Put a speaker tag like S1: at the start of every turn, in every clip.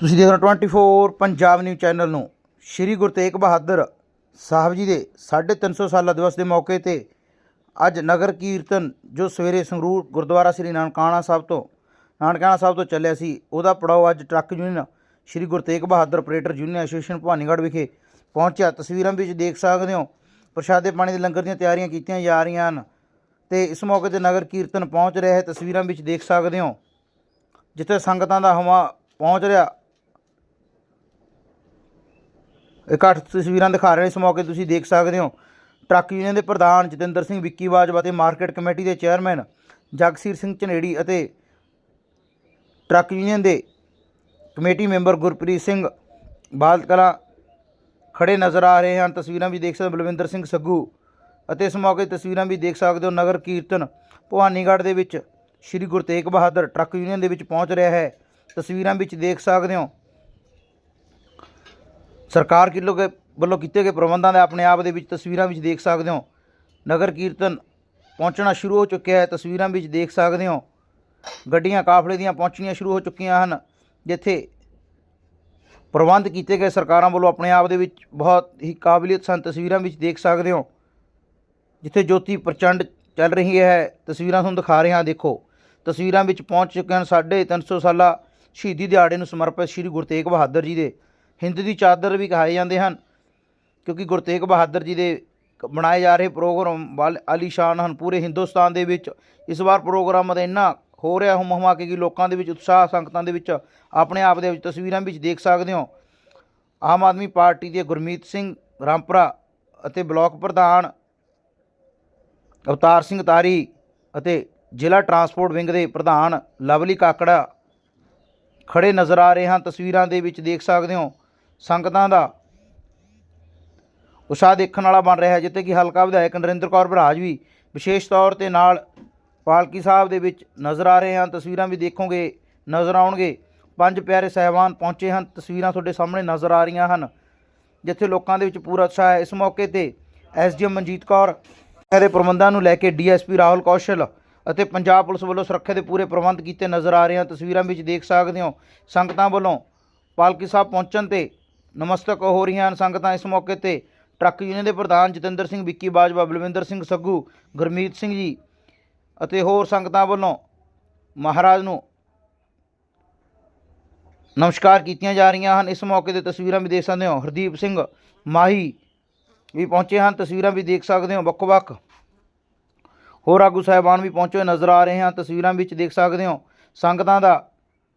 S1: ਤੁਸੀਂ ਦੇਖ ਰਹੇ ਹੋ 24 ਪੰਜਾਬ ਨਿਊਜ਼ ਚੈਨਲ ਨੂੰ। ਸ਼੍ਰੀ ਗੁਰੂ ਤੇਗ ਬਹਾਦਰ ਸਾਹਿਬ ਜੀ ਦੇ 350 ਸਾਲਾ ਦਿਵਸ ਦੇ ਮੌਕੇ ਤੇ ਅੱਜ ਨਗਰ ਕੀਰਤਨ, ਜੋ ਸਵੇਰੇ ਸੰਗਰੂਰ ਗੁਰਦੁਆਰਾ ਸ੍ਰੀ ਨਾਨਕਾਣਾ ਸਾਹਿਬ ਤੋਂ, ਨਾਨਕਾਣਾ ਸਾਹਿਬ ਤੋਂ ਚੱਲਿਆ ਸੀ, ਉਹਦਾ ਪੜਾਓ ਅੱਜ truck union Shri Guru Tegh Bahadur operator union association Bhawanigarh ਵਿਖੇ ਪਹੁੰਚਿਆ। ਤਸਵੀਰਾਂ ਵਿੱਚ ਦੇਖ ਸਕਦੇ ਹੋ, ਪ੍ਰਸ਼ਾਦੇ ਪਾਣੀ ਦੇ ਲੰਗਰ ਦੀਆਂ ਤਿਆਰੀਆਂ ਕੀਤੀਆਂ ਜਾ ਰਹੀਆਂ ਹਨ ਤੇ ਇਸ ਮੌਕੇ ਤੇ ਨਗਰ ਕੀਰਤਨ ਪਹੁੰਚ ਰਿਹਾ ਹੈ। ਤਸਵੀਰਾਂ ਵਿੱਚ ਦੇਖ ਸਕਦੇ ਹੋ, ਜਿੱਥੇ ਸੰਗਤਾਂ ਦਾ ਹਵਾ ਪਹੁੰਚ ਰਿਹਾ ਇਕੱਠ ਤਸਵੀਰਾਂ ਦਿਖਾ ਰਹੇ ਇਸ ਮੌਕੇ ਤੁਸੀਂ ਦੇਖ ਸਕਦੇ ਹੋ। ਟਰੱਕ ਯੂਨੀਅਨ ਦੇ ਪ੍ਰਧਾਨ ਜਤਿੰਦਰ ਸਿੰਘ ਵਿੱਕੀ ਬਾਜਵਾ ਅਤੇ ਮਾਰਕੀਟ ਕਮੇਟੀ ਦੇ ਚੇਅਰਮੈਨ ਜਗਸੀਰ ਸਿੰਘ ਝਨੇੜੀ ਅਤੇ ਟਰੱਕ ਯੂਨੀਅਨ ਦੇ ਕਮੇਟੀ ਮੈਂਬਰ ਗੁਰਪ੍ਰੀਤ ਸਿੰਘ ਬਾਲ ਕਲਾਂ ਖੜੇ ਨਜ਼ਰ ਆ ਰਹੇ ਹਨ। ਤਸਵੀਰਾਂ ਵੀ ਦੇਖ ਸਕਦੇ ਹੋ, ਬਲਵਿੰਦਰ ਸਿੰਘ ਸੱਗੂ ਅਤੇ ਇਸ ਮੌਕੇ ਤਸਵੀਰਾਂ ਵੀ ਦੇਖ ਸਕਦੇ ਹੋ, ਨਗਰ ਕੀਰਤਨ ਭਵਾਨੀਗੜ੍ਹ ਦੇ ਵਿੱਚ ਸ਼੍ਰੀ ਗੁਰੂ ਤੇਗ ਬਹਾਦਰ ਟਰੱਕ ਯੂਨੀਅਨ ਦੇ ਵਿੱਚ ਪਹੁੰਚ ਰਿਹਾ ਹੈ। ਤਸਵੀਰਾਂ ਵਿੱਚ ਦੇਖ ਸਕਦੇ ਹੋ ਸਰਕਾਰ ਕਿਲੋ ਕੇ ਵੱਲੋਂ ਕੀਤੇ ਗਏ ਪ੍ਰਬੰਧਾਂ ਦਾ ਆਪਣੇ ਆਪ ਦੇ ਵਿੱਚ ਤਸਵੀਰਾਂ ਵਿੱਚ ਦੇਖ ਸਕਦੇ ਹੋ। ਨਗਰ ਕੀਰਤਨ ਪਹੁੰਚਣਾ ਸ਼ੁਰੂ ਹੋ ਚੁੱਕਿਆ ਹੈ। ਤਸਵੀਰਾਂ ਵਿੱਚ ਦੇਖ ਸਕਦੇ ਹੋ। ਗੱਡੀਆਂ ਕਾਫਲੇ ਦੀਆਂ ਪਹੁੰਚਣੀਆਂ ਸ਼ੁਰੂ ਹੋ ਚੁੱਕੀਆਂ ਹਨ, ਜਿੱਥੇ ਪ੍ਰਬੰਧ ਕੀਤੇ ਗਏ ਸਰਕਾਰਾਂ ਵੱਲੋਂ ਆਪਣੇ ਆਪ ਦੇ ਵਿੱਚ ਬਹੁਤ ਹੀ ਕਾਬਲੀਅਤ ਸਨ। ਤਸਵੀਰਾਂ ਵਿੱਚ ਦੇਖ ਸਕਦੇ ਹੋ, ਜਿੱਥੇ ਜੋਤੀ ਪ੍ਰਚੰਡ ਚੱਲ ਰਹੀ ਹੈ। ਤਸਵੀਰਾਂ ਤੁਹਾਨੂੰ ਦਿਖਾ ਰਹੇ ਹਾਂ, ਦੇਖੋ। ਤਸਵੀਰਾਂ ਵਿੱਚ ਪਹੁੰਚ ਚੁੱਕੇ ਹਨ ਸਾਢੇ ਤਿੰਨ ਸੌ ਸਾਲਾ ਸ਼ਹੀਦੀ ਦਿਹਾੜੇ ਨੂੰ ਸਮਰਪਿਤ ਸ੍ਰੀ ਗੁਰੂ ਤੇਗ ਬਹਾਦਰ ਜੀ ਦੇ ਹਿੰਦ ਦੀ ਚਾਦਰ ਵੀ ਕਹਾਏ ਜਾਂਦੇ ਹਨ, ਕਿਉਂਕਿ ਗੁਰੂ ਤੇਗ ਬਹਾਦਰ ਜੀ ਦੇ ਕ- ਬਣਾਏ ਜਾ ਰਹੇ ਪ੍ਰੋਗਰਾਮ ਵਾਲ ਆਲੀਸ਼ਾਨ ਹਨ, ਪੂਰੇ ਹਿੰਦੁਸਤਾਨ ਦੇ ਵਿੱਚ ਇਸ ਵਾਰ ਪ੍ਰੋਗਰਾਮ ਦਾ ਇੰਨਾ ਹੋ ਰਿਹਾ, ਹੁਮ ਹੁਮਾ ਕੇ ਕਿ ਲੋਕਾਂ ਦੇ ਵਿੱਚ ਉਤਸ਼ਾਹ, ਸੰਗਤਾਂ ਦੇ ਵਿੱਚ ਆਪਣੇ ਆਪ ਦੇ ਵਿੱਚ ਤਸਵੀਰਾਂ ਵਿੱਚ ਦੇਖ ਸਕਦੇ ਹੋ। ਆਮ ਆਦਮੀ ਪਾਰਟੀ ਦੇ ਗੁਰਮੀਤ ਸਿੰਘ ਰਾਮਪੁਰਾ ਅਤੇ ਬਲਾਕ ਪ੍ਰਧਾਨ ਅਵਤਾਰ ਸਿੰਘ ਤਾਰੀ ਅਤੇ ਜ਼ਿਲ੍ਹਾ ਟਰਾਂਸਪੋਰਟ ਵਿੰਗ ਦੇ ਪ੍ਰਧਾਨ ਲਵਲੀ ਕਾਕੜਾ ਖੜੇ ਨਜ਼ਰ ਆ ਰਹੇ ਹਨ, ਤਸਵੀਰਾਂ ਦੇ ਵਿੱਚ ਦੇਖ ਸਕਦੇ ਹੋ। ਸੰਗਤਾਂ ਦਾ। ਉਤਸ਼ਾਹ ਦੇਖਣ ਵਾਲਾ ਬਣ ਰਿਹਾ ਹੈ, ਜਿੱਥੇ ਕਿ ਹਲਕਾ ਵਿਧਾਇਕ ਨਰਿੰਦਰ ਕੌਰ ਬਰਾਜ ਵੀ ਵਿਸ਼ੇਸ਼ ਤੌਰ ਤੇ ਨਾਲ ਪਾਲਕੀ ਸਾਹਿਬ ਦੇ ਵਿੱਚ ਨਜ਼ਰ ਆ ਰਹੇ ਹਨ। ਤਸਵੀਰਾਂ ਵੀ ਦੇਖੋਗੇ, ਨਜ਼ਰ ਆਉਣਗੇ। ਪੰਜ ਪਿਆਰੇ ਸਹਿਬਾਨ ਪਹੁੰਚੇ ਹਨ। ਤਸਵੀਰਾਂ ਤੁਹਾਡੇ ਸਾਹਮਣੇ ਨਜ਼ਰ ਆ ਰਹੀਆਂ ਹਨ, ਜਿੱਥੇ ਲੋਕਾਂ ਦੇ ਵਿੱਚ ਪੂਰਾ ਉਤਸ਼ਾਹ ਹੈ। ਇਸ ਮੌਕੇ ਤੇ ਐਸਡੀਐਮ ਮਨਜੀਤ ਕੌਰ ਦੇ ਪ੍ਰਬੰਧਾਂ ਨੂੰ ਲੈ ਕੇ ਡੀਐਸਪੀ ਰਾਹੁਲ ਕੌਸ਼ਲ ਅਤੇ ਪੰਜਾਬ ਪੁਲਿਸ ਵੱਲੋਂ ਸੁਰੱਖਿਆ ਦੇ ਪੂਰੇ ਪ੍ਰਬੰਧ ਕੀਤੇ ਨਜ਼ਰ ਆ ਰਹੇ ਹਨ। ਤਸਵੀਰਾਂ ਵਿੱਚ ਦੇਖ ਸਕਦੇ ਹੋ, ਸੰਗਤਾਂ ਵੱਲੋਂ ਪਾਲਕੀ ਸਾਹਿਬ ਪਹੁੰਚਣ ਤੇ ਨਮਸਤਕ ਹੋ ਰਹੀਆਂ ਹਨ ਸੰਗਤਾਂ ਇਸ ਮੌਕੇ ਤੇ। ਟਰੱਕ ਯੂਨੀਅਨ ਦੇ ਪ੍ਰਧਾਨ ਜਤਿੰਦਰ ਸਿੰਘ, ਵਿੱਕੀ ਬਾਜਵਾ, ਬਲਵਿੰਦਰ ਸਿੰਘ ਸੱਗੂ, ਗੁਰਮੀਤ ਸਿੰਘ ਜੀ ਅਤੇ ਹੋਰ ਸੰਗਤਾਂ ਵੱਲੋਂ ਮਹਾਰਾਜ ਨੂੰ ਨਮਸਕਾਰ ਕੀਤੀਆਂ ਜਾ ਰਹੀਆਂ ਹਨ। ਇਸ ਮੌਕੇ ਤੇ ਤਸਵੀਰਾਂ ਵੀ ਦੇਖ ਸਕਦੇ ਹੋ। ਹਰਦੀਪ ਸਿੰਘ ਮਾਹੀ ਵੀ ਪਹੁੰਚੇ ਹਨ। ਤਸਵੀਰਾਂ ਵੀ ਦੇਖ ਸਕਦੇ ਹੋ। ਵੱਖ-ਵੱਖ ਹੋਰ ਆਗੂ ਸਾਹਿਬਾਨ ਵੀ ਪਹੁੰਚੇ ਨਜ਼ਰ ਆ ਰਹੇ ਹਨ। ਤਸਵੀਰਾਂ ਵਿੱਚ ਦੇਖ ਸਕਦੇ ਹੋ ਸੰਗਤਾਂ ਦਾ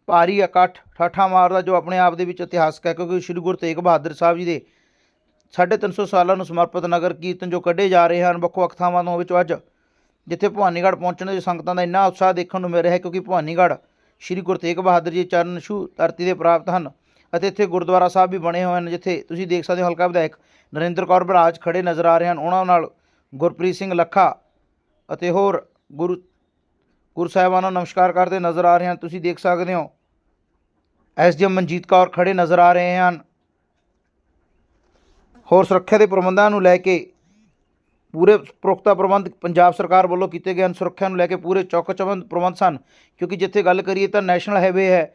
S1: ਭਾਰੀ ਇਕੱਠ ਠਾਠਾ ਮਾਰਦਾ ਜੋ ਆਪਣੇ ਆਪ ਦੇ ਵਿੱਚ ਇਤਿਹਾਸਕ ਹੈ, ਕਿਉਂਕਿ ਸ਼੍ਰੀ ਗੁਰੂ ਤੇਗ ਬਹਾਦਰ ਸਾਹਿਬ ਜੀ ਦੇ 350 ਸਾਲਾਂ ਨੂੰ ਸਮਰਪਿਤ ਨਗਰ ਕੀਰਤਨ ਜੋ ਕੱਢੇ ਜਾ ਰਹੇ ਹਨ ਵੱਖ-ਵੱਖ ਥਾਵਾਂ ਤੋਂ ਵਿੱਚੋਂ ਅੱਜ, ਜਿੱਥੇ ਭਵਾਨੀਗੜ੍ਹ ਪਹੁੰਚਣ ਦੇ ਸੰਗਤਾਂ ਦਾ ਇੰਨਾ ਉਤਸ਼ਾਹ ਦੇਖਣ ਨੂੰ ਮਿਲ ਰਿਹਾ ਹੈ, ਕਿਉਂਕਿ ਭਵਾਨੀਗੜ੍ਹ ਸ਼੍ਰੀ ਗੁਰੂ ਤੇਗ ਬਹਾਦਰ ਜੀ ਚਰਨ ਛੂ ਧਰਤੀ ਦੇ ਪ੍ਰਾਪਤ ਹਨ ਅਤੇ ਇੱਥੇ ਗੁਰਦੁਆਰਾ ਸਾਹਿਬ ਵੀ ਬਣੇ ਹੋਏ ਹਨ, ਜਿੱਥੇ ਤੁਸੀਂ ਦੇਖ ਸਕਦੇ ਹੋ ਹਲਕਾ ਵਿਧਾਇਕ ਨਰਿੰਦਰ ਕੌਰ ਬਰਾਜ ਖੜੇ ਨਜ਼ਰ ਆ ਰਹੇ ਹਨ, ਉਹਨਾਂ ਨਾਲ ਗੁਰਪ੍ਰੀਤ ਸਿੰਘ ਲੱਖਾ ਅਤੇ ਹੋਰ ਗੁਰੂ ਗੁਰੂ ਸਾਹਿਬਾਨਾਂ ਨੂੰ ਨਮਸਕਾਰ ਕਰਦੇ ਨਜ਼ਰ ਆ ਰਹੇ ਹਨ। ਤੁਸੀਂ ਦੇਖ ਸਕਦੇ ਹੋ ਐਸਡੀਐਮ ਮਨਜੀਤ ਕੌਰ ਖੜੇ ਨਜ਼ਰ ਆ ਰਹੇ ਹਨ। ਹੋਰ ਸੁਰੱਖਿਆ ਦੇ ਪ੍ਰਬੰਧਾਂ ਨੂੰ ਲੈ ਕੇ ਪੂਰੇ ਪ੍ਰੋਖਤਾ ਪ੍ਰਬੰਧ ਪੰਜਾਬ ਸਰਕਾਰ ਵੱਲੋਂ ਕੀਤੇ ਗਏ ਹਨ। ਸੁਰੱਖਿਆ ਨੂੰ ਲੈ ਕੇ ਪੂਰੇ ਚੌਕ ਚੌਬੰਦ ਪ੍ਰਬੰਧ ਸਨ, ਕਿਉਂਕਿ ਜਿੱਥੇ ਗੱਲ ਕਰੀਏ ਤਾਂ ਨੈਸ਼ਨਲ ਹਾਈਵੇ ਹੈ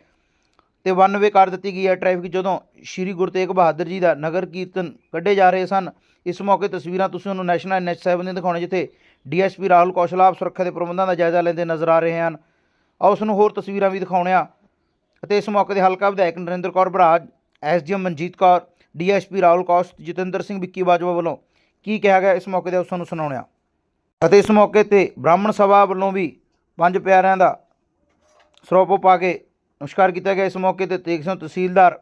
S1: ਤੇ ਵਨ ਵੇ ਕਰ ਦਿੱਤੀ ਗਈ ਹੈ ਟ੍ਰੈਫਿਕ, ਜਦੋਂ ਸ਼੍ਰੀ ਗੁਰੂ ਤੇਗ ਬਹਾਦਰ ਜੀ ਦਾ ਨਗਰ ਕੀਰਤਨ ਕੱਢੇ ਜਾ ਰਹੇ ਸਨ। ਇਸ ਮੌਕੇ ਤਸਵੀਰਾਂ ਤੁਸੀਂ ਉਹਨੂੰ ਨੈਸ਼ਨਲ ਐਨਐਚ 7 ਦੀਆਂ ਦਿਖਾਉਣੇ ਜਿੱਥੇ ਡੀਐਸਪੀ ਰਾਹੁਲ ਕੌਸ਼ਲ ਆਪ ਸੁਰੱਖਿਆ ਦੇ ਪ੍ਰਬੰਧਾਂ ਦਾ ਜਾਇਜ਼ਾ ਲੈਂਦੇ ਨਜ਼ਰ ਆ ਰਹੇ ਹਨ। ਆਓ ਉਸ ਨੂੰ ਹੋਰ ਤਸਵੀਰਾਂ ਵੀ ਦਿਖਾਉਣੇ ਆ ਅਤੇ ਇਸ ਮੌਕੇ ਦੇ ਹਲਕਾ ਵਿਧਾਇਕ ਨਰਿੰਦਰ ਕੌਰ ਬਰਾਜ ਐਸਡੀਐਮ ਮਨਜੀਤ ਕੌਰ, ਡੀਐਸਪੀ ਰਾਹੁਲ ਕੌਸ਼, ਜਤਿੰਦਰ ਸਿੰਘ ਵਿੱਕੀ ਬਾਜਵਾ ਵੱਲੋਂ ਕੀ ਕਿਹਾ ਗਿਆ ਇਸ ਮੌਕੇ ਤੇ ਉਸ ਨੂੰ ਆ ਅਤੇ ਇਸ ਮੌਕੇ ਤੇ ਬ੍ਰਾਹਮਣ ਸਭਾ ਵੱਲੋਂ ਵੀ ਪੰਜ ਪਿਆਰਿਆਂ ਦਾ ਸਰੋਪੋ ਪਾ ਕੇ ਨਮਸਕਾਰ ਕੀਤਾ ਗਿਆ। ਇਸ ਮੌਕੇ ਤੇ ਤੇਗ ਸਿੰਘ ਤਹਿਸੀਲਦਾਰ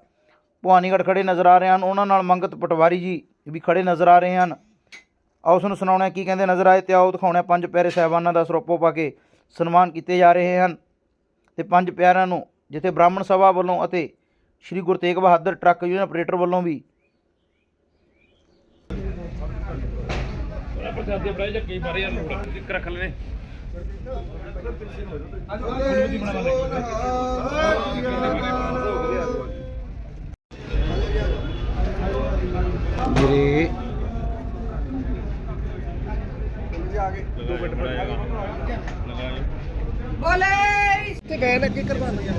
S1: ਭਵਾਨੀਗੜ੍ਹ ਖੜੇ ਨਜ਼ਰ ਆ ਰਹੇ ਹਨ। ਉਹਨਾਂ ਨਾਲ ਮੰਗਤ ਪਟਵਾਰੀ ਜੀ ਵੀ ਖੜੇ ਨਜ਼ਰ ਆ ਰਹੇ ਹਨ। ਆਓ ਉਸ ਨੂੰ ਸੁਣਾਉਣਾ ਕੀ ਕਹਿੰਦੇ ਨਜ਼ਰ ਆਏ ਤੇ ਆਓ ਦਿਖਾਉਣਾ ਪੰਜ ਪਿਆਰੇ ਸਾਹਿਬਾਨਾਂ ਦਾ ਸਰੋਪੋ ਪਾ ਕੇ ਸਨਮਾਨ ਕੀਤੇ ਜਾ ਰਹੇ ਹਨ। ਤੇ ਪੰਜ ਪਿਆਰਿਆਂ ਨੂੰ ਜਿੱਥੇ ਬ੍ਰਾਹਮਣ ਸਭਾ ਵੱਲੋਂ ਅਤੇ Shri Guru Tegh Bahadur truck union operator ਵੱਲੋਂ ਵੀ
S2: ਪ੍ਰਸ਼ਾਦੇ ਬੜਾ ਜਿਹਾ ਕਈ ਬਾਰੇ ਯਾਰ ਲੋੜ ਇੱਕ ਰੱਖ ਲੈਨੇ
S1: ਮੇਰੇ
S3: ਬੋਲੇ।
S4: ਤੇ ਵੈਨ ਅੱਗੇ ਕਰਵਾ ਲਿਆ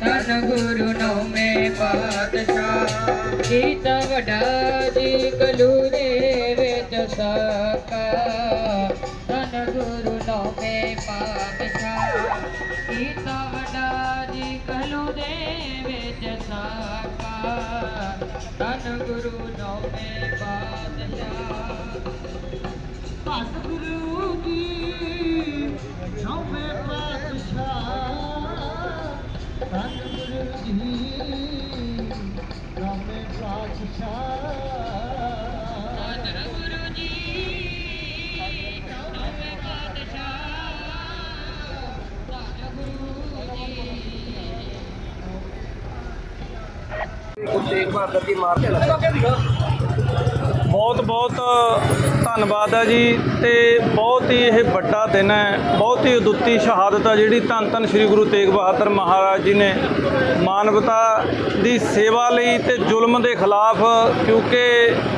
S4: ਧੰਨ ਗੁਰੂ ਨੌਵੇਂ ਪਾਤਸ਼ਾਹ। ਦੀਵਨੂ ਸਤਿਗੁਰੂ ਜੀ ਨੌਵੇਂ ਪਾਤਸ਼ਾਹ ਧੰਨ ਗੁਰੂ ਜੀ ਨੌਵੇਂ ਪਾਤਸ਼ਾਹ ਧੰਨ ਗੁਰੂ ਜੀ ਨੌਵੇਂ ਪਾਤਸ਼ਾਹ ਧੰਨ ਗੁਰੂ ਜੀ
S5: ਬਹੁਤ ਬਹੁਤ ਧੰਨਵਾਦ ਹੈ ਜੀ ਤੇ ਬਹੁਤ ਹੀ ਇਹ ਵੱਡਾ ਦਿਨ ਹੈ। ਬਹੁਤ ਹੀ ਉਦੁੱਤੀ ਸ਼ਹਾਦਤ ਹੈ ਜਿਹੜੀ ਧੰਨ ਧੰਨ ਸ੍ਰੀ ਗੁਰੂ ਤੇਗ ਬਹਾਦਰ ਮਹਾਰਾਜ ਜੀ ਨੇ ਮਾਨਵਤਾ ਦੀ ਸੇਵਾ ਲਈ ਤੇ ਜ਼ੁਲਮ ਦੇ ਖਿਲਾਫ ਕਿਉਂਕਿ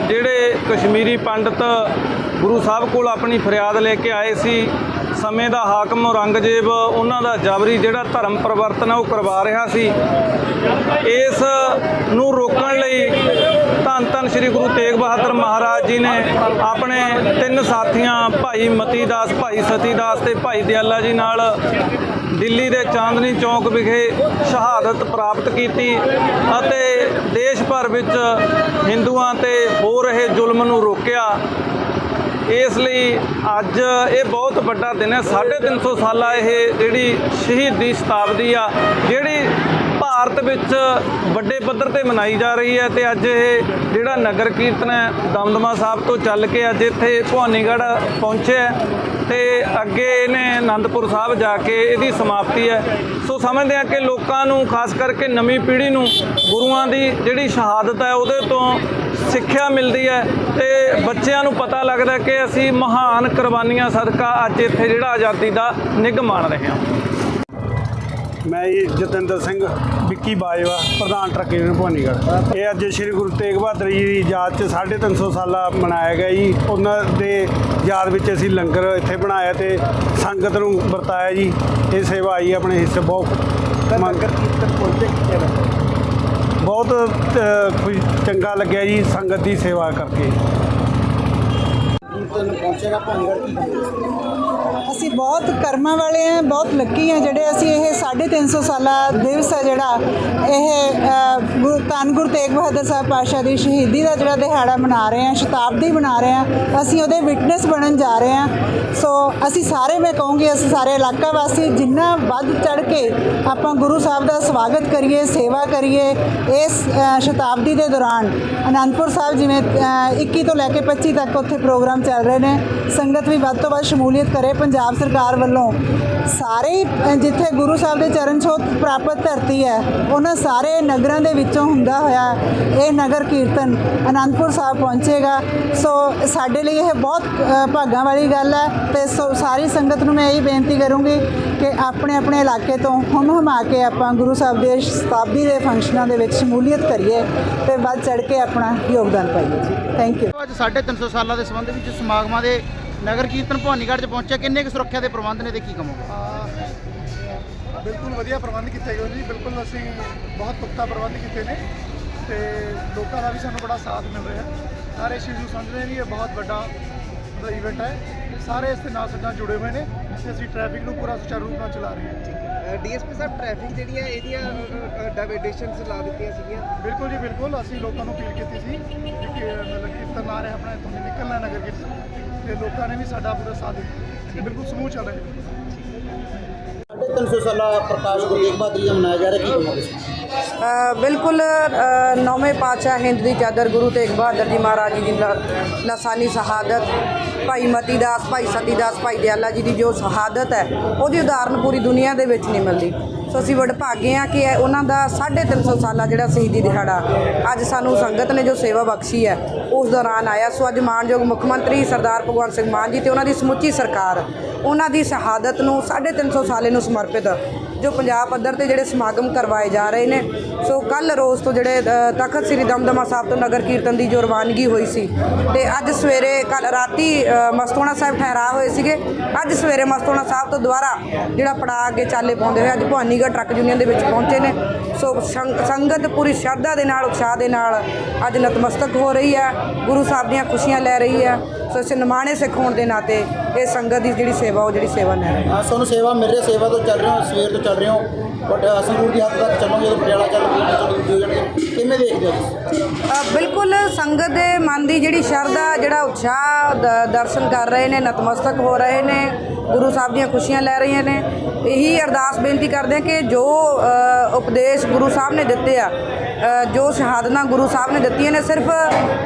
S5: ਜਿਹੜੇ ਕਸ਼ਮੀਰੀ ਪੰਡਤ ਗੁਰੂ ਸਾਹਿਬ ਕੋਲ ਆਪਣੀ ਫਰਿਆਦ ਲੈ ਕੇ ਆਏ ਸੀ ਸਮੇਂ ਦਾ ਹਾਕਮ ਔਰੰਗਜ਼ੇਬ ਉਹਨਾਂ ਦਾ ਜਬਰੀ ਜਿਹੜਾ ਧਰਮ ਪਰਿਵਰਤਨ ਉਹ ਕਰਵਾ ਰਿਹਾ ਸੀ। ਇਸ ਨੂੰ ਰੋਕਣ ਲਈ ਧੰਨ ਧੰਨ ਸ੍ਰੀ ਗੁਰੂ ਤੇਗ ਬਹਾਦਰ ਮਹਾਰਾਜ ਜੀ ਨੇ ਆਪਣੇ ਤਿੰਨ ਸਾਥੀਆਂ, ਭਾਈ ਮਤੀ ਦਾਸ ਭਾਈ ਸਤੀ ਦਾਸ ਤੇ ਭਾਈ ਦਿਆਲਾ ਜੀ ਨਾਲ ਦਿੱਲੀ ਦੇ ਚਾਂਦਨੀ ਚੌਕ ਵਿਖੇ ਸ਼ਹਾਦਤ ਪ੍ਰਾਪਤ ਕੀਤੀ ਅਤੇ ਦੇਸ਼ ਭਰ ਵਿੱਚ ਹਿੰਦੂਆਂ ਤੇ ਹੋ ਰਹੇ ਜ਼ੁਲਮ ਨੂੰ ਰੋਕਿਆ। ਇਸ ਲਈ ਅੱਜ ਇਹ ਬਹੁਤ ਵੱਡਾ ਦਿਨ ਹੈ। 350 ਸਾਲਾ ਇਹ ਜਿਹੜੀ ਸ਼ਹੀਦੀ ਸ਼ਤਾਬਦੀ ਆ, ਜਿਹੜੀ ਭਾਰਤ ਵਿੱਚ ਵੱਡੇ ਪੱਧਰ ਤੇ ਮਨਾਈ ਜਾ ਰਹੀ ਹੈ ਤੇ ਅੱਜ ਇਹ ਜਿਹੜਾ ਨਗਰ ਕੀਰਤਨ ਹੈ, ਦਮਦਮਾ ਸਾਹਿਬ ਤੋਂ ਚੱਲ ਕੇ ਅੱਜ ਇੱਥੇ ਭਵਾਨੀਗੜ੍ਹ ਪਹੁੰਚਿਆ ਹੈ ਤੇ ਅੱਗੇ ਇਹਨੇ ਆਨੰਦਪੁਰ ਸਾਹਿਬ ਜਾ ਕੇ ਇਹਦੀ ਸਮਾਪਤੀ ਹੈ। ਸੋ ਸਮਝਦੇ ਆ ਕਿ ਲੋਕਾਂ ਨੂੰ, ਖਾਸ ਕਰਕੇ ਨਵੀਂ ਪੀੜ੍ਹੀ ਨੂੰ, ਗੁਰੂਆਂ ਦੀ ਜਿਹੜੀ ਸ਼ਹਾਦਤ ਹੈ, ਉਹਦੇ ਤੋਂ ਸਿੱਖਿਆ ਮਿਲਦੀ ਹੈ ਤੇ ਬੱਚਿਆਂ ਨੂੰ ਪਤਾ ਲੱਗਦਾ ਕਿ ਅਸੀਂ ਮਹਾਨ ਕੁਰਬਾਨੀਆਂ ਸਦਕਾ ਅੱਜ ਇੱਥੇ ਜਿਹੜਾ ਆਜ਼ਾਦੀ ਦਾ ਨਿੱਘ ਮਾਣ ਰਹੇ ਹਾਂ।
S6: ਮੈਂ ਜੀ ਜਤਿੰਦਰ ਸਿੰਘ ਵਿੱਕੀ ਬਾਜਵਾ ਪ੍ਰਧਾਨ ਟਰੱਕ ਯੂਨੀਅਨ ਭਵਾਨੀਗੜ੍ਹ। ਇਹ ਅੱਜ ਸ੍ਰੀ ਗੁਰੂ ਤੇਗ ਬਹਾਦਰ ਜੀ ਦੀ ਯਾਦ 'ਚ 350 ਸਾਲਾ ਮਨਾਇਆ ਗਿਆ ਜੀ। ਉਹਨਾਂ ਦੇ ਯਾਦ ਵਿੱਚ ਅਸੀਂ ਲੰਗਰ ਇੱਥੇ ਬਣਾਇਆ ਤੇ ਸੰਗਤ ਨੂੰ ਵਰਤਾਇਆ ਜੀ। ਇਹ ਸੇਵਾ ਆਈ ਆਪਣੇ ਹਿੱਸੇ ਬਹੁਤ
S3: ਨਗਰ ਕੀਰਤਨ ਪਹੁੰਚੇ ਕਿੱਥੇ ਨਾ
S6: ਬਹੁਤ ਅ, ਚੰਗਾ ਲੱਗਿਆ ਜੀ ਸੰਗਤ ਦੀ ਸੇਵਾ ਕਰਕੇ।
S3: ਕੀਰਤਨ ਪਹੁੰਚੇਗਾ ਭੰਗੜ ਕੀ
S7: ਅਸੀਂ ਬਹੁਤ ਕਰਮਾਂ ਵਾਲੇ ਹਾਂ ਬਹੁਤ ਲੱਕੀ ਹਾਂ ਜਿਹੜੇ ਅਸੀਂ ਇਹ 350 ਸਾਲਾ ਦਿਵਸ ਹੈ ਜਿਹੜਾ ਇਹ ਅ, ਗੁਰੂ ਧੰਨ ਗੁਰੂ ਤੇਗ ਬਹਾਦਰ ਸਾਹਿਬ ਪਾਤਸ਼ਾਹ ਦੀ ਸ਼ਹੀਦੀ ਦਾ ਜਿਹੜਾ ਦਿਹਾੜਾ ਮਨਾ ਰਹੇ ਹਾਂ ਸ਼ਤਾਬਦੀ ਮਨਾ ਰਹੇ ਹਾਂ ਅਸੀਂ ਉਹਦੇ ਵਿਟਨੈਸ ਬਣਨ ਜਾ ਰਹੇ ਹਾਂ। ਸੋ ਅਸੀਂ ਸਾਰੇ ਮੈਂ ਕਹੂੰਗੀ ਅਸੀਂ ਸਾਰੇ ਇਲਾਕਾ ਵਾਸੀ ਜਿੰਨਾ ਵੱਧ ਚੜ ਕੇ ਆਪਾਂ ਗੁਰੂ ਸਾਹਿਬ ਦਾ ਸਵਾਗਤ ਕਰੀਏ ਸੇਵਾ ਕਰੀਏ ਇਸ ਸ਼ਤਾਬਦੀ ਦੇ ਦੌਰਾਨ ਅਨੰਦਪੁਰ ਸਾਹਿਬ ਜਿਵੇਂ ਅ, 21 ਤੋਂ ਲੈ ਕੇ 25 ਤੱਕ ਉੱਥੇ ਪ੍ਰੋਗਰਾਮ ਚੱਲ ਰਹੇ ਨੇ। ਸੰਗਤ ਵੀ ਵੱਧ ਤੋਂ ਵੱਧ ਸ਼ਮੂਲੀਅਤ ਕਰੇ ਪੰਜਾਬ ਸਰਕਾਰ ਵੱਲੋਂ। ਸਾਰੇ ਹੀ, ਜਿੱਥੇ ਗੁਰੂ ਸਾਹਿਬ ਦੇ ਚਰਨ ਛੋਹ ਪ੍ਰਾਪਤ ਧਰਤੀ ਹੈ ਉਹਨਾਂ ਸਾਰੇ ਨਗਰਾਂ ਦੇ ਵਿੱਚੋਂ ਹੁੰਦਾ ਹੋਇਆ ਇਹ ਨਗਰ ਕੀਰਤਨ ਅਨੰਦਪੁਰ ਸਾਹਿਬ ਪਹੁੰਚੇਗਾ। ਸੋ ਸਾਡੇ ਲਈ ਇਹ ਬਹੁਤ ਭਾਗਾਂ ਵਾਲੀ ਗੱਲ ਹੈ ਤੇ ਸੋ ਸਾਰੀ ਸੰਗਤ ਨੂੰ ਮੈਂ ਇਹੀ ਬੇਨਤੀ ਕਰੂੰਗੀ ਕਿ ਆਪਣੇ ਆਪਣੇ ਇਲਾਕੇ ਤੋਂ ਹਮ ਹਮਾ ਕੇ ਆਪਾਂ ਗੁਰੂ ਸਾਹਿਬ ਦੇ ਸ਼ਤਾਬਦੀ ਦੇ ਫੰਕਸ਼ਨਾਂ ਦੇ ਵਿੱਚ ਸ਼ਮੂਲੀਅਤ ਕਰੀਏ ਤੇ ਵੱਧ ਚੜ ਕੇ ਆਪਣਾ ਯੋਗਦਾਨ ਪਾਈਏ। ਜੀ ਥੈਂਕ ਯੂ
S1: ਅੱਜ 350 ਸਾਲਾਂ ਦੇ ਸੰਬੰਧ ਵਿੱਚ ਸਮਾਗਮਾਂ ਦੇ ਨਗਰ ਕੀਰਤਨ ਭਵਾਨੀਗੜ੍ਹ 'ਚ ਪਹੁੰਚਿਆ, ਕਿੰਨੇ ਕੁ ਸੁਰੱਖਿਆ ਦੇ ਪ੍ਰਬੰਧ ਨੇ ਤੇ ਕੀ ਕਮੋਗੇ
S3: ਬਿਲਕੁਲ ਵਧੀਆ ਪ੍ਰਬੰਧ ਕੀਤੇ ਗਏ ਜੀ, ਬਿਲਕੁਲ ਅਸੀਂ ਬਹੁਤ ਪੁਖਤਾ ਪ੍ਰਬੰਧ ਕੀਤੇ ਨੇ ਤੇ ਲੋਕਾਂ ਦਾ ਵੀ ਸਾਨੂੰ ਬੜਾ ਸਾਥ ਮਿਲ ਰਿਹਾ। ਸਾਰੇ ਇਸ ਚੀਜ਼ ਨੂੰ ਸਮਝਦੇ ਨੇ ਵੀ ਇਹ ਬਹੁਤ ਵੱਡਾ ਦਾ ਇਵੈਂਟ ਹੈ। ਸਾਰੇ ਇਸ ਦੇ ਨਾਲ ਸਾਡੇ ਨਾਲ ਜੁੜੇ ਹੋਏ ਨੇ ਤੇ ਅਸੀਂ ਟ੍ਰੈਫਿਕ ਨੂੰ ਪੂਰਾ ਸੁਚਾਰੂ ਰੂਪ ਨਾਲ ਚਲਾ ਰਹੇ ਹਾਂ।
S8: ਡੀਐਸਪੀ ਸਾਹਿਬ ਟ੍ਰੈਫਿਕ ਜਿਹੜੀ ਹੈ ਇਹਦੀਆਂ ਡਾਇਵਰਜੇਸ਼ਨਸ ਲਾ ਦਿੱਤੀਆਂ ਸੀਗੀਆਂ।
S3: ਬਿਲਕੁਲ ਜੀ ਬਿਲਕੁਲ। ਅਸੀਂ ਲੋਕਾਂ ਨੂੰ ਅਪੀਲ ਕੀਤੀ ਸੀ ਕਿ ਮਤਲਬ ਕੀਰਤਨ ਆ ਰਿਹਾ ਆਪਣਾ ਇੱਥੋਂ ਦੀ ਨਿਕਲਣਾ ਨਗਰ ਕੀਰਤਨ। ਤੇ ਲੋਕਾਂ ਨੇ ਵੀ ਸਾਡਾ ਪੂਰਾ ਸਾਥ ਦਿੱਤਾ। ਬਿਲਕੁਲ ਸਮੂਹ ਚੱਲ ਰਿਹਾ।
S1: 350 ਸਾਲਾ ਪ੍ਰਕਾਸ਼ ਗੁਰੂ ਤੇਗ ਬਹਾਦਰ ਜੀ ਦਾ ਮਨਾਇਆ ਜਾ ਰਿਹਾ ਕੀ ਕਹੋਗੇ
S9: ਬਿਲਕੁਲ ਨੌਵੇਂ ਪਾਤਸ਼ਾਹ ਹਿੰਦ ਦੀ ਚਾਦਰ ਗੁਰੂ ਤੇਗ ਬਹਾਦਰ ਜੀ ਮਹਾਰਾਜ ਜੀ ਦੀ ਲ- ਸ਼ਹਾਦਤ, ਭਾਈ ਮਤੀ ਦਾਸ, ਭਾਈ ਸਤੀ ਦਾਸ, ਭਾਈ ਦਿਆਲਾ ਜੀ ਦੀ ਜੋ ਸ਼ਹਾਦਤ ਹੈ, ਉਹਦੀ ਉਦਾਹਰਨ ਪੂਰੀ ਦੁਨੀਆ ਦੇ ਵਿੱਚ ਨਹੀਂ ਮਿਲਦੀ। ਸੋ ਅਸੀਂ ਵਡਭਾਗੇ ਹਾਂ ਕਿ ਇਹ ਉਹਨਾਂ ਦਾ 350 ਸਾਲਾ ਜਿਹੜਾ ਸ਼ਹੀਦੀ ਦਿਹਾੜਾ, ਅੱਜ ਸਾਨੂੰ ਸੰਗਤ ਨੇ ਜੋ ਸੇਵਾ ਬਖਸ਼ੀ ਹੈ, ਉਸ ਦੌਰਾਨ ਆਇਆ। ਸੋ ਅੱਜ ਮਾਨਯੋਗ ਮੁੱਖ ਮੰਤਰੀ ਸਰਦਾਰ ਭਗਵੰਤ ਸਿੰਘ ਮਾਨ ਜੀ ਤੇ ਉਹਨਾਂ ਦੀ ਸਮੁੱਚੀ ਸਰਕਾਰ, ਉਹਨਾਂ ਦੀ ਸ਼ਹਾਦਤ ਨੂੰ 350 ਸਾਲੇ ਨੂੰ ਸਮਰਪਿਤ ਜੋ ਪੰਜਾਬ ਪੱਧਰ ਤੇ ਜਿਹੜੇ ਸਮਾਗਮ ਕਰਵਾਏ ਜਾ ਰਹੇ ਨੇ। ਸੋ ਕੱਲ ਰੋਜ਼ ਤੋਂ ਜਿਹੜੇ ਤਖਤ ਸ੍ਰੀ ਦਮਦਮਾ ਸਾਹਿਬ ਤੋਂ ਨਗਰ ਕੀਰਤਨ ਦੀ ਜੋ ਰਵਾਨਗੀ ਹੋਈ ਸੀ ਤੇ ਅੱਜ ਸਵੇਰੇ ਕੱਲ ਰਾਤੀ ਮਸਤੋਣਾ ਸਾਹਿਬ ਠਹਿਰਾ ਹੋਏ ਸੀਗੇ। ਅੱਜ ਸਵੇਰੇ ਮਸਤੋਣਾ ਸਾਹਿਬ ਤੋਂ ਦੁਬਾਰਾ ਜਿਹੜਾ ਪੜਾ ਅੱਗੇ ਚਾਲੇ ਪਾਉਂਦੇ ਹੋਏ ਅੱਜ ਭਵਾਨੀਗੜ੍ਹ ਟਰੱਕ ਯੂਨੀਅਨ ਦੇ ਵਿੱਚ ਪਹੁੰਚੇ ਨੇ। ਸੋ ਸੰਗਤ ਪੂਰੀ ਸ਼ਰਧਾ ਦੇ ਨਾਲ, ਉਤਸ਼ਾਹ ਦੇ ਨਾਲ ਅੱਜ ਨਤਮਸਤਕ ਹੋ ਰਹੀ ਹੈ। ਗੁਰੂ ਸਾਹਿਬ ਦੀਆਂ ਖੁਸ਼ੀਆਂ ਲੈ ਰਹੀ ਹੈ। ਸੋ ਇਸ ਨਿਮਾਣੇ ਸਿੱਖ ਹੋਣ ਦੇ ਨਾਤੇ ਇਹ ਸੰਗਤ ਦੀ ਜਿਹੜੀ ਸੇਵਾ, ਉਹ ਜਿਹੜੀ ਸੇਵਾ ਲੈ ਰਹੀ ਹੈ।
S1: ਹਾਂ ਤੁਹਾਨੂੰ ਸੇਵਾ ਮੇਰੇ ਸੇਵਾ ਤੋਂ ਚੱਲ ਰਹੇ ਹੋ। ਸਵੇਰ ਤੋਂ ਚੱਲ ਰਹੇ ਹੋ ਬਟ ਸੰਗਰੂਰ ਦੀ ਹੱਦ ਤੱਕ ਚੱਲੋਗੇ ਜਦੋਂ ਪਟਿਆਲਾ ਚੱਲ ਪਏ ਕਿਵੇਂ ਦੇਖਦੇ ਹੋ
S9: ਬਿਲਕੁਲ ਸੰਗਤ ਦੇ ਮਨ ਦੀ ਜਿਹੜੀ ਸ਼ਰਧਾ, ਜਿਹੜਾ ਉਤਸ਼ਾਹ ਦਰਸ਼ਨ ਕਰ ਰਹੇ ਨੇ, ਨਤਮਸਤਕ ਹੋ ਰਹੇ ਨੇ, ਗੁਰੂ ਸਾਹਿਬ ਦੀਆਂ ਖੁਸ਼ੀਆਂ ਲੈ ਰਹੀਆਂ ਨੇ, ਇਹੀ ਅਰਦਾਸ ਬੇਨਤੀ ਕਰਦੇ ਹਾਂ ਕਿ ਜੋ ਉਪਦੇਸ਼ ਗੁਰੂ ਸਾਹਿਬ ਨੇ ਦਿੱਤੇ ਆ ਜੋ ਸ਼ਹਾਦਤਾਂ ਗੁਰੂ ਸਾਹਿਬ ਨੇ ਦਿੱਤੀਆਂ ਨੇ, ਸਿਰਫ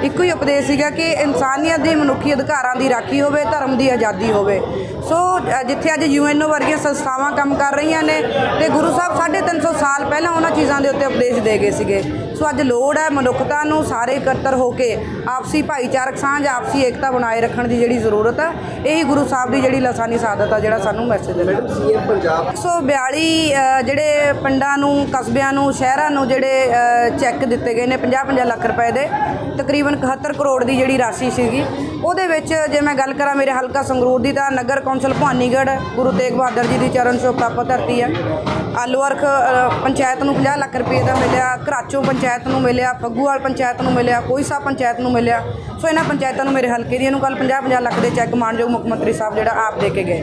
S9: ਇੱਕੋ ਹੀ ਉਪਦੇਸ਼ ਸੀਗਾ ਕਿ ਇਨਸਾਨੀਅਤ ਦੀ ਮਨੁੱਖੀ ਅਧਿਕਾਰਾਂ ਦੀ ਰਾਖੀ ਹੋਵੇ, ਧਰਮ ਦੀ ਆਜ਼ਾਦੀ ਹੋਵੇ। ਸੋ ਜਿੱਥੇ ਅੱਜ ਯੂਐਨਓ ਵਰਗੀਆਂ ਸੰਸਥਾਵਾਂ ਕੰਮ ਕਰ ਰਹੀਆਂ ਨੇ ਤੇ ਗੁਰੂ ਸਾਹਿਬ 350 ਸਾਲ ਪਹਿਲਾਂ ਉਹਨਾਂ ਚੀਜ਼ਾਂ ਦੇ ਉੱਤੇ ਉਪਦੇਸ਼ ਦੇ ਗਏ ਸੀਗੇ। ਸੋ ਅੱਜ ਲੋੜ ਹੈ ਮਨੁੱਖਤਾ ਨੂੰ ਸਾਰੇ ਇਕੱਤਰ ਹੋ ਕੇ ਆਪਸੀ ਭਾਈਚਾਰਕ ਸਾਂਝ ਆਪਸੀ ਏਕਤਾ ਬਣਾਏ ਰੱਖਣ ਦੀ ਜਿਹੜੀ ਜ਼ਰੂਰਤ ਹੈ ਇਹੀ ਗੁਰੂ ਸਾਹਿਬ ਦੀ ਜਿਹੜੀ ਲਾਸਾਨੀ ਸਾਦਤ ਆ ਜਿਹੜਾ ਸਾਨੂੰ ਮੈਸੇਜ ਦਿੰਦਾ।
S8: ਮੈਡਮ ਸੀਐਮ ਪੰਜਾਬ
S9: 142 ਅ, ਜਿਹੜੇ ਪਿੰਡਾਂ ਨੂੰ ਕਸਬਿਆਂ ਨੂੰ ਸ਼ਹਿਰਾਂ ਨੂੰ ਜਿਹੜੇ ਚੈੱਕ ਦਿੱਤੇ ਗਏ ਨੇ 50-50 ਲੱਖ ਰੁਪਏ ਦੇ ਤਕਰੀਬਨ 71 ਕਰੋੜ ਦੀ ਜਿਹੜੀ ਰਾਸ਼ੀ ਸੀਗੀ ਉਹਦੇ ਵਿੱਚ ਜੇ ਮੈਂ ਗੱਲ ਕਰਾਂ ਮੇਰੇ ਹਲਕਾ ਸੰਗਰੂਰ ਦੀ ਤਾਂ ਨਗਰ ਕੌਂਸਲ ਭਵਾਨੀਗੜ੍ਹ, ਗੁਰੂ ਤੇਗ ਬਹਾਦਰ ਜੀ ਦੀ ਚਰਨ ਛੋਹ ਪ੍ਰਾਪਤ ਧਰਤੀ ਹੈ। ਆਲੂ ਅਰਖ ਪੰਚਾਇਤ ਨੂੰ 50 ਲੱਖ ਰੁਪਏ ਦਾ ਮਿਲਿਆ, ਘਰਾਚੋਂ ਪੰਚਾਇਤ ਨੂੰ ਮਿਲਿਆ, ਫੱਗੂਵਾਲ ਪੰਚਾਇਤ ਨੂੰ ਮਿਲਿਆ ਕੋਈਸਾ ਪੰਚਾਇਤ ਨੂੰ ਮਿਲਿਆ। ਸੋ ਇਹਨਾਂ ਪੰਚਾਇਤਾਂ ਨੂੰ ਮੇਰੇ ਹਲਕੇ ਦੀਆਂ ਨੂੰ ਕੱਲ 50-50 ਲੱਖ ਦੇ ਚੈੱਕ ਮਾਨਯੋਗ ਮੁੱਖ ਮੰਤਰੀ ਸਾਹਿਬ ਜਿਹੜਾ ਆਪ ਦੇ ਕੇ ਗਏ।